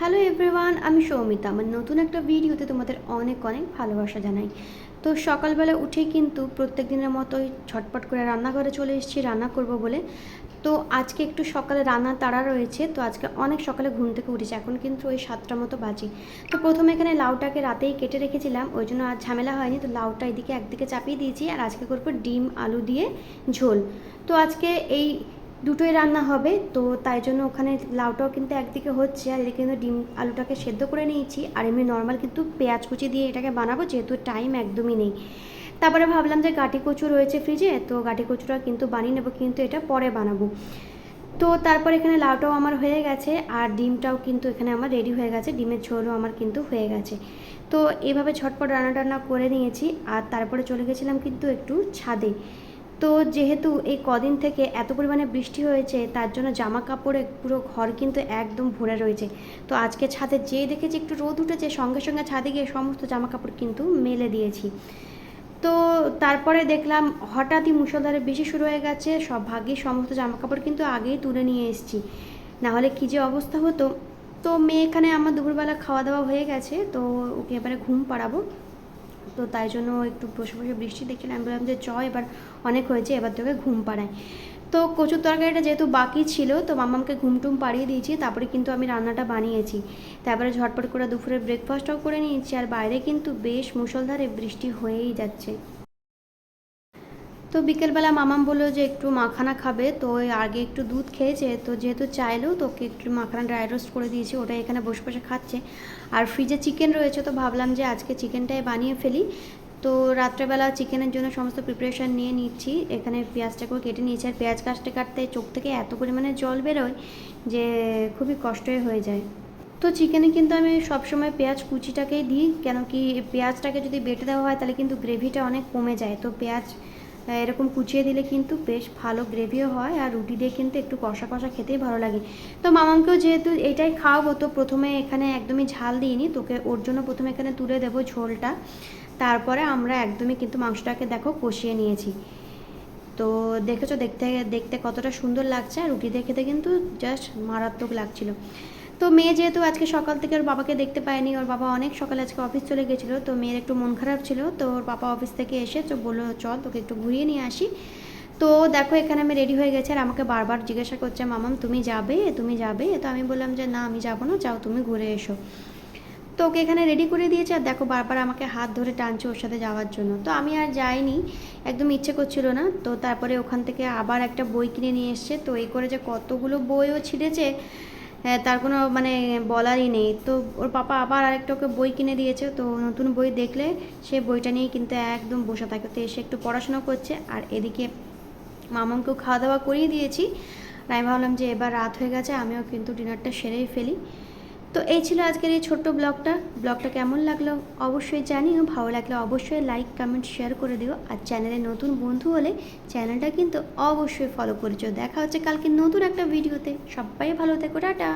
Hello everyone আমি সৌমিতা। আমার নতুন একটা ভিডিওতে তোমাদের অনেক অনেক ভালোবাসা জানাই। তো সকালবেলা উঠেই কিন্তু প্রত্যেক দিনের মতোই ছটপট করে রান্নাঘরে চলে এসেছি, রান্না করব বলে। তো আজকে একটু সকালে রান্না তাড়া রয়েছে, তো আজকে অনেক সকালে ঘুম থেকে উঠেছি। এখন কিন্তু ওই সাতটার মতো বাজে। তো প্রথমে এখানে লাউটাকে রাতেই কেটে রেখেছিলাম, ওই জন্য আর ঝামেলা হয়নি। তো লাউটা এদিকে একদিকে চাপিয়ে দিয়েছি, আর আজকে করব ডিম, আলু দিয়ে ঝোল। তো আজকে এই দুটোই রান্না হবে, তো তাই জন্য ওখানে লাউটাও কিন্তু একদিকে হচ্ছে, আর এদিকে কিন্তু ডিম আলুটাকে সেদ্ধ করে নিয়েছি, আর এমনি নর্মাল কিন্তু পেঁয়াজ কুচি দিয়ে এটাকে বানাবো, যেহেতু টাইম একদমই নেই। তারপরে ভাবলাম যে গাটি কচু রয়েছে ফ্রিজে তো গাটি কচুটা কিন্তু বানিয়ে নেব, কিন্তু এটা পরে বানাবো। তো তারপর এখানে লাউটাও আমার হয়ে গেছে, আর ডিমটাও কিন্তু এখানে আমার রেডি হয়ে গেছে, ডিমের ঝোলও আমার কিন্তু হয়ে গেছে। তো এভাবে ঝটপট রান্না টান্না করে নিয়েছি, আর তারপরে চলে গেছিলাম কিন্তু একটু ছাদে। তো যেহেতু এই কদিন থেকে এত পরিমাণে বৃষ্টি হয়েছে, তার জন্য জামা কাপড়ে পুরো ঘর কিন্তু একদম ভরে রয়েছে। তো আজকে ছাদে যেয়ে দেখেছি একটু রোদ উঠেছে, সঙ্গে সঙ্গে ছাদে গিয়ে সমস্ত জামা কাপড় কিন্তু মেলে দিয়েছি। তো তারপরে দেখলাম হঠাৎই মুষলধারে বেশি শুরু হয়ে গেছে, সব ভাগ্যে সমস্ত জামা কাপড় কিন্তু আগেই তুলে নিয়ে এসেছি। নাহলে কী যে অবস্থা হতো? তো মেয়ে এখানে আমার দুপুরবেলা খাওয়া দাওয়া হয়ে গেছে, তো ওকে এবারে ঘুম পাড়াবো। তো তাই জন্য একটু বসে বসে বৃষ্টি দেখছিলাম। আমি বললাম যে চ, এবার অনেক হয়েছে, এবার তোকে ঘুম পাড়ায় তো কচুর তরকারিটা যেহেতু বাকি ছিল, তো মামামকে ঘুম টুম পাড়িয়ে দিয়েছি, তারপরে কিন্তু আমি রান্নাটা বানিয়েছি। তারপরে ঝটপট করে দুপুরে ব্রেকফাস্টও করে নিয়েছি, আর বাইরে কিন্তু বেশ মুসলধারে বৃষ্টি হয়েই যাচ্ছে। তো বিকেলবেলা মামাম বলল যে একটু মাখানা খাবে, তো আগে একটু দুধ খেয়েছে, তো যেহেতু চাইলেও তোকে একটু মাখানা ড্রাই রোস্ট করে দিয়েছি, ওটা এখানে বসে বসে খাচ্ছে। আর ফ্রিজে চিকেন রয়েছে, তো ভাবলাম যে আজকে চিকেনটাই বানিয়ে ফেলি। তো রাত্রেবেলা চিকেনের জন্য সমস্ত প্রিপারেশান নিয়ে নিচ্ছি, এখানে পেঁয়াজটাকেও কেটে নিয়েছি, আর পেঁয়াজ কাটতে কাটতে চোখ থেকে এত পরিমাণে জল বেরোয় যে খুবই কষ্টই হয়ে যায়। তো চিকেনে কিন্তু আমি সবসময় পেঁয়াজ কুচিটাকেই দিই, কেন কি পেঁয়াজটাকে যদি বেটে দেওয়া হয় তাহলে কিন্তু গ্রেভিটা অনেক কমে যায়, তো পেঁয়াজ এরকম কুচিয়ে দিলে কিন্তু বেশ ভালো গ্রেভিও হয় আর রুটি দিয়ে কিন্তু একটু কষা কষা খেতেই ভালো লাগে। তো মামামকেও যেহেতু এটাই খাওয়াবো, তো প্রথমে এখানে একদমই ঝাল দিইনি, তোকে ওর জন্য প্রথমে এখানে তুলে দেবো ঝোলটা। তারপরে আমরা একদমই কিন্তু মাংসটাকে দেখো কষিয়ে নিয়েছি। তো দেখেছ দেখতে দেখতে কতটা সুন্দর লাগছে আর রুটি দিয়ে খেতে কিন্তু জাস্ট মারাত্মক লাগছিল। তো মেয়ে যেহেতু আজকে সকাল থেকে ওর বাবাকে দেখতে পায়নি, ওর বাবা অনেক সকালে আজকে অফিস চলে গেছিল, তো মেয়ের একটু মন খারাপ ছিল, তো ওর বাবা অফিস থেকে এসে তো বলল, চল তোকে একটু ঘুরিয়ে নিয়ে আসি। তো দেখো এখানে আমি রেডি হয়ে গেছি আর আমাকে বারবার জিজ্ঞাসা করছে, মামাম, তুমি যাবে? তুমি যাবে? তো আমি বললাম যে, না, আমি যাব না, যাও তুমি ঘুরে এসো। তো ওকে এখানে রেডি করে দিয়েছে আর দেখো বারবার আমাকে হাত ধরে টানছে ওর সাথে যাওয়ার জন্য। তো আমি আর যাইনি, একদম ইচ্ছে করছিল না। তো তারপরে ওখান থেকে আবার একটা বই কিনে নিয়ে এসছে। তো এই করে যে কতগুলো বইও ছিঁড়েছে তার কোনো মানে বলারই নেই। তো ওর পাপা আবার আরেকটা ওকে বই কিনে দিয়েছে। তো নতুন বই দেখলে সে বইটা নিয়ে কিন্তু একদম বসে থাকে। তো এসে একটু পড়াশোনা করছে আর এদিকে মামাকেও খাওয়া দাওয়া করিয়ে দিয়েছি। আর আমি ভাবলাম যে এবার রাত হয়ে গেছে, আমিও কিন্তু ডিনারটা সেরেই ফেলি। তো এই ছিল আজকের এই ছোট্ট ব্লগটা। ব্লগটা কেমন লাগল অবশ্যই জানিও। ভালো লাগলে অবশ্যই লাইক কমেন্ট শেয়ার করে দিও। আর চ্যানেলে নতুন বন্ধু হলে চ্যানেলটা কিন্তু অবশ্যই ফলো করেছ। দেখা হচ্ছে কালকে নতুন একটা ভিডিওতে সবাই ভালো থেকো, টাটা।